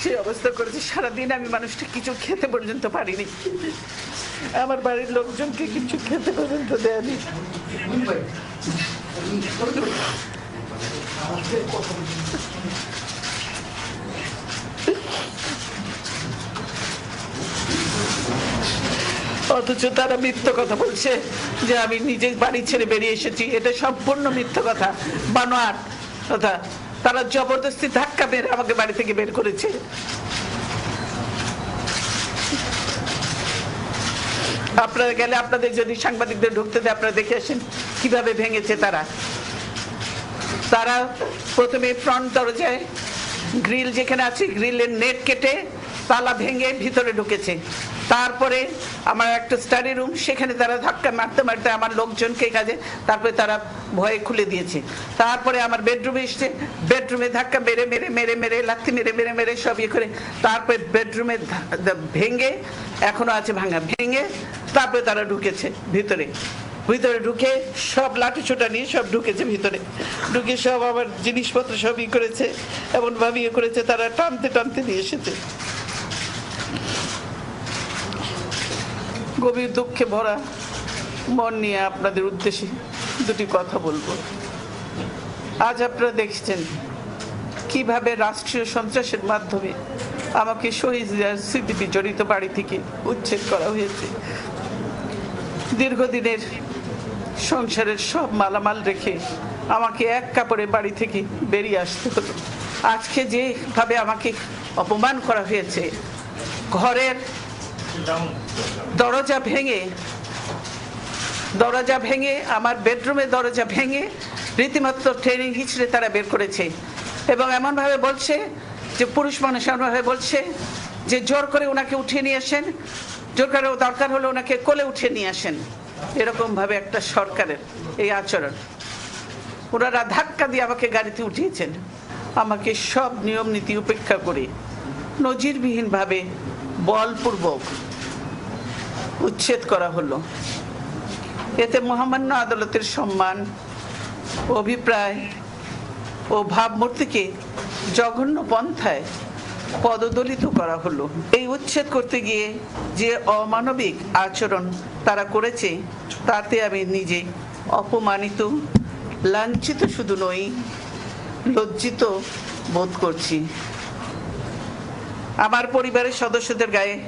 সে অবস্থা করেছে, সারাদিন আমি মানুষটা কিছু খেতে পর্যন্ত পারিনি। আমার বাড়ির লোকজনকে কিছু খেতে পর্যন্ত দেয়নি। অথচ তারা মিথ্য কথা বলছে যে আমি নিজে বাড়ি ছেড়ে বেরিয়ে এসেছি। এটা সম্পূর্ণ মিথ্য কথা। বানোয়ার কথা তারা জবরদস্তি ধাক্কা মেরে আমাকে বাড়ি থেকে বের করেছে। আপনারা গেলে আপনাদের যদি সাংবাদিকদের ঢুকতে দেয়, আপনারা দেখে আসেন কীভাবে ভেঙেছে তারা। তারা প্রথমে ফ্রন্ট দরজায় গ্রিল যেখানে আছে গ্রিলের নেট কেটে তালা ভেঙে ভিতরে ঢুকেছে। তারপরে আমার একটা স্টাডি রুম সেখানে তারা ধাক্কা মারতে মারতে আমার লোকজনকে কাজে, তারপরে তারা ভয়ে খুলে দিয়েছে। তারপরে আমার বেডরুমে এসছে বেডরুমে ধাক্কা মেরে মেরে মেরে মেরে, লাথি মেরে মেরে মেরে, সব ইয়ে করে, তারপরে বেডরুমে ভেঙে, এখনও আছে ভাঙা, ভেঙে, তারপরে তারা ঢুকেছে ভিতরে। ভিতরে ঢুকে সব লাঠি ছোটা নিয়ে সব ঢুকেছে ভিতরে। ঢুকে সব আমার জিনিসপত্র সব ই করেছে, এমন ভাবে ইয়ে করেছে, তারা টানতে টানতে নিয়ে এসেছে। গভীর দুঃখে ভরা মন নিয়ে আপনাদের উদ্দেশ্যে দুটি কথা বলব। আজ আপনারা দেখছেন কীভাবে রাষ্ট্রীয় সন্ত্রাসের মাধ্যমে আমাকে শহীদ স্মৃতি জড়িত বাড়ি থেকে উচ্ছেদ করা হয়েছে। দীর্ঘদিনের সংসারের সব মালামাল রেখে আমাকে এক কাপড়ে বাড়ি থেকে বেরিয়ে আসতে হলো। আজকে যেভাবে আমাকে অপমান করা হয়েছে, ঘরের দরজা ভেঙে দরজা ভেঙে, আমার বেডরুমে দরজা ভেঙে, রীতিমতো ট্রেনিং হিচড়ে তারা বের করেছে। এবং এমনভাবে বলছে যে, পুরুষ মানুষ এমনভাবে বলছে যে, জোর করে ওনাকে উঠিয়ে নিয়ে আসেন। জোর করে দরকার হলে ওনাকে কোলে উঠিয়ে নিয়ে আসেন। এরকম ভাবে একটা সরকারের এই আচরণ। ওনারা ধাক্কা দিয়ে আমাকে গাড়িতে উঠিয়েছেন। আমাকে সব নিয়ম নীতি উপেক্ষা করে নজিরবিহীনভাবে বলপূর্বক উচ্ছেদ করা হলো। এতে মহামান্য আদালতের সম্মান, অভিপ্রায় ও ভাবমূর্তিকে জঘন্য পন্থায় পদদলিত করা হলো। এই উচ্ছেদ করতে গিয়ে যে অমানবিক আচরণ তারা করেছে, তাতে আমি নিজে অপমানিত, লাঞ্ছিত শুধু নই, লজ্জিত বোধ করছি। আমার পরিবারের সদস্যদের গায়ে